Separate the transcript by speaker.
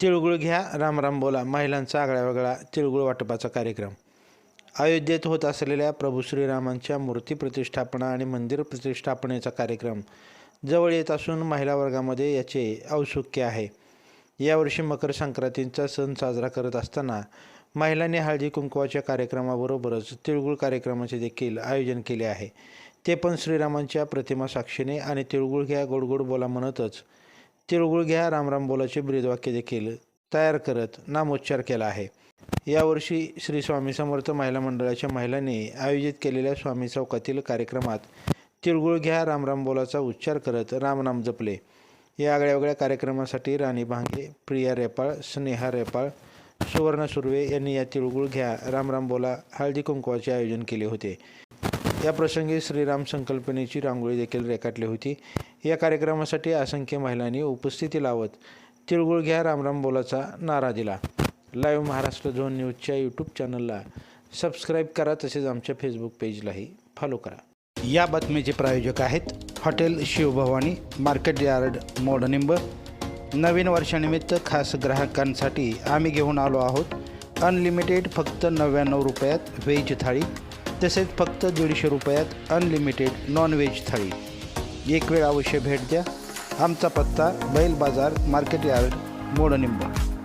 Speaker 1: तिळगुळ घ्या रामराम बोला महिलांचा आगळा वेगळा तिळगुळ वाटपाचा कार्यक्रम. अयोध्येत होत असलेल्या प्रभू श्रीरामांच्या मूर्ती प्रतिष्ठापना आणि मंदिर प्रतिष्ठापनेचा कार्यक्रम जवळ येत असून महिला वर्गामध्ये याचे औत्सुक्य आहे. यावर्षी मकर संक्रांतीचा सण साजरा करत असताना महिलांनी हळदी कुंकवाच्या कार्यक्रमाबरोबरच तिळगुळ कार्यक्रमाचे देखील आयोजन केले आहे. ते पण श्रीरामांच्या प्रतिमा साक्षीने आणि तिळगुळ घ्या गोडगोड बोला म्हणतच तिळगुळ घ्या रामराम बोलाचे ब्रीदवाक्य देखील तयार करत नामोच्चार केला आहे. यावर्षी श्री स्वामी समर्थ महिला मंडळाच्या महिलांनी आयोजित केलेल्या स्वामी चौकातील कार्यक्रमात तिळगुळ घ्या रामराम बोलाचा उच्चार करत रामनाम जपले. या आगळ्यावेगळ्या कार्यक्रमासाठी राणी भांगे प्रिया रेपाळ स्नेहा रेपाळ सुवर्ण सुर्वे यांनी या तिळगुळ घ्या रामराम बोला हळदी कुंकवाचे आयोजन केले होते. या प्रसंगी श्रीराम संकल्पनेची रांगोळी देखील रेखाटली होती. या कार्यक्रमासाठी असंख्य महिलांनी उपस्थिती लावत तिळगुळ घ्या रामराम बोलाचा नारा दिला. लाईव्ह महाराष्ट्र झोन न्यूजच्या यूट्यूब चॅनलला सबस्क्राईब करा तसेच आमच्या फेसबुक पेजलाही फॉलो करा. या बातमीचे प्रायोजक आहेत hotel Shivbhavani market yard Modnimb. नवीन वर्षानिमित्त खास ग्राहकांसाठी आम्ही घेऊन आलो आहोत अनलिमिटेड फक्त नव्याण्णव रुपयात व्हेज थाळी तसेच फक्त दीडशे रुपयात अनलिमिटेड नॉनव्हेज थाळी. एक वेळ अवश्य भेट द्या. आमचा पत्ता बैल बाजार मार्केट यार्ड मोडनिंबा.